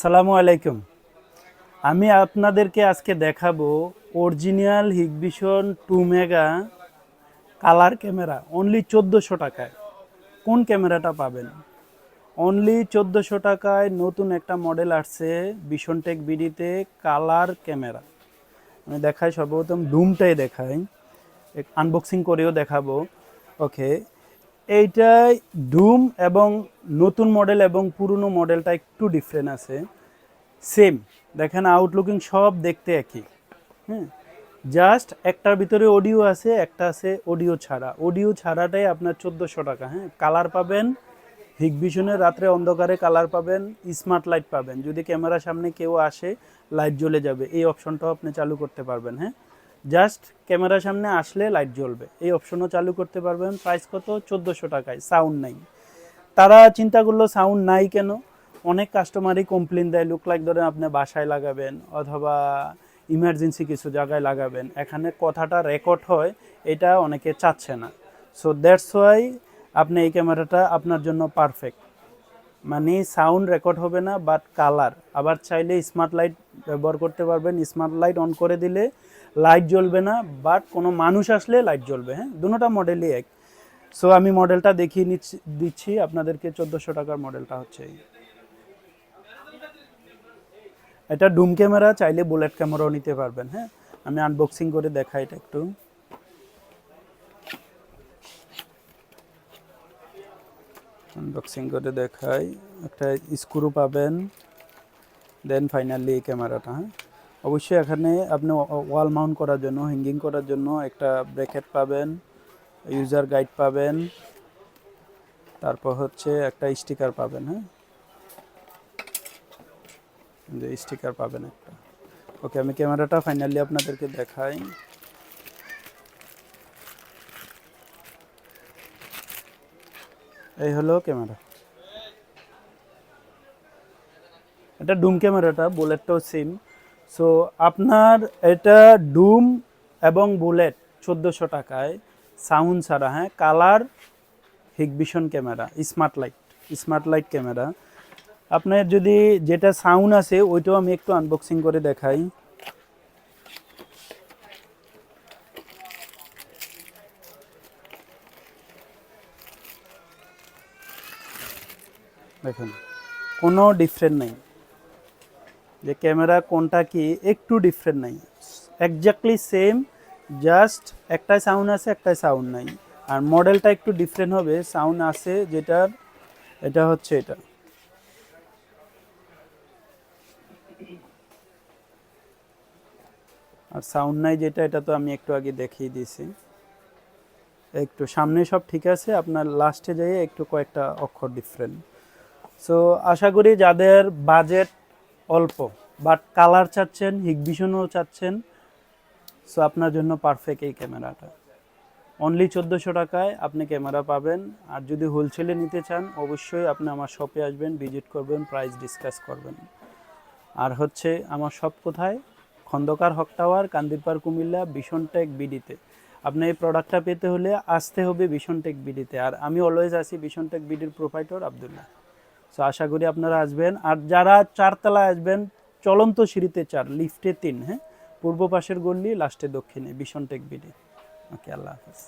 আসসালামু আলাইকুম। আমি আপনাদেরকে আজকে দেখাবো original Hikvision two mega colour camera only চোদ্দোশো টাকায়। কোন ক্যামেরাটা পাবেন? অনলি চোদ্দোশো টাকায় নতুন একটা মডেল আসছে বিশনটেক বিডিতে কালার ক্যামেরা। আমি দেখাই সর্বপ্রথম ডুমটাই দেখাই। আনবক্সিং করেও দেখাবো। ওকে এইটাই ডুম এবং নতুন মডেল এবং পুরনো মডেলটা একটু ডিফারেন্ট আছে। সেম দেখেন আউটলুকিং সব দেখতে একই। হ্যাঁ জাস্ট একটার ভিতরে অডিও আছে, একটা আছে অডিও ছাড়া। অডিও ছাড়াটাই আপনার চোদ্দোশো টাকা হ্যাঁ? কালার পাবেন হিগভিশনের রাত্রে অন্ধকারে কালার পাবেন স্মার্ট লাইট পাবেন। যদি ক্যামেরার সামনে কেউ আসে লাইট জ্বলে যাবে। এই অপশনটাও আপনি চালু করতে পারবেন হ্যাঁ? জাস্ট ক্যামেরার সামনে আসলে লাইট জ্বলবে। এই অপশনও চালু করতে পারবেন। প্রাইস কত? চোদ্দোশো টাকায়। সাউন্ড নাই। তারা চিন্তা করল সাউন্ড নাই কেন? অনেক কাস্টমারই কমপ্লেন দেয় লুক লাইক ধরেন আপনি বাসায় লাগাবেন অথবা ইমার্জেন্সি কিছু জায়গায় লাগাবেন। এখানে কথাটা রেকর্ড হয়, এটা অনেকে চাচ্ছে না। সো দ্যাটস ওয়াই আপনি এই ক্যামেরাটা আপনার জন্য পারফেক্ট মানে সাউন্ড রেকর্ড হবে না বাট কালার আবার চাইলে স্মার্ট লাইট ব্যবহার করতে পারবেন। স্মার্ট লাইট অন করে দিলে লাইট জ্বলবে না বাট কোনো মানুষ আসলে লাইট জ্বলবে হ্যাঁ? দুটোটা মডেলই এক। সো আমি মডেলটা দেখিয়ে নিচ্ছি দিচ্ছি। আপনাদেরকে চোদ্দোশো টাকার মডেলটা হচ্ছে। এটা ডুম ক্যামেরা চাইলে বুলেট ক্যামেরাও নিতে পারবেন হ্যাঁ? আমি আনবক্সিং করে দেখাই এটা একটু। আনবক্সিং করে দেখাই। একটা স্ক্রু পাবেন। দেন ফাইনালি এই ক্যামেরাটা হ্যাঁ? অবশ্যই এখানে আপনি ওয়াল মাউন্ট করার জন্য হ্যাঙ্গিং করার জন্য একটা ব্র্যাকেট পাবেন ইউজার গাইড পাবেন। তারপর হচ্ছে একটা স্টিকার পাবেন হ্যাঁ? যে স্টিকার পাবেন একটা। ওকে আমি ক্যামেরাটা ফাইনালি আপনাদেরকে দেখাই। এই হলো ক্যামেরা। এটা ডুম ক্যামেরাটা, বুলেটটাও সিম সো আপনার এটা ডুম এবং বুলেট চোদ্দোশো টাকায়, সাউন্ড ছাড়া হ্যাঁ colour Hikvision camera, smart light smart light camera. আপনার যদি যেটা সাউন্ড আছে, ওইটাও আমি একটু আনবক্সিং করে দেখাই। দেখুন, কোনো ডিফারেন্ট নেই। যে ক্যামেরা কোনটা কি একটু ডিফারেন্ট নাই। একজাক্টলি সেম জাস্ট একটাই সাউন্ড আছে, একটাই সাউন্ড নাই। আর মডেলটা একটু ডিফারেন্ট হবে সাউন্ড আছে যেটার, এটা হচ্ছে এটা। আর সাউন্ড নাই যেটা, এটা তো আমি একটু আগে দেখিয়ে দিয়েছি। একটু সামনে সব ঠিক আছে, আপনার লাস্টে যাই একটু কয়েকটা অক্ষর ডিফারেন্ট সো আশা করি যাদের বাজেট অল্প বাট কালার চাচ্ছেন হিগভিশনও চাচ্ছেন সো আপনার জন্য পারফেক্ট এই ক্যামেরাটা অনলি চোদ্দোশো টাকায় আপনি ক্যামেরা পাবেন, আর যদি হোলসেলে নিতে চান, অবশ্যই আপনি আমার শপে আসবেন ভিজিট করবেন প্রাইস ডিসকাস করবেন। আর হচ্ছে আমার শপ কোথায়? খন্দকার হক টাওয়ার, কান্দিরপাড়, কুমিল্লা, ভীষণ টেক বিডিতে আপনি এই প্রোডাক্টটা পেতে হলে আসতে হবে ভীষণ টেক বিডিতে আর আমি অলওয়েজ আসি ভীষণ টেক বিডির প্রোভাইডর আবদুল্লাহ। সো আশা করি আপনারা আসবেন। আর যারা চারতলা আসবেন, চলন্ত সিঁড়িতে চার লিফটে তিন হ্যাঁ? পূর্ব পাশের গল্লি লাস্টে দক্ষিণে বিশনটেক বিডে ওকে, আল্লাহ হাফিজ।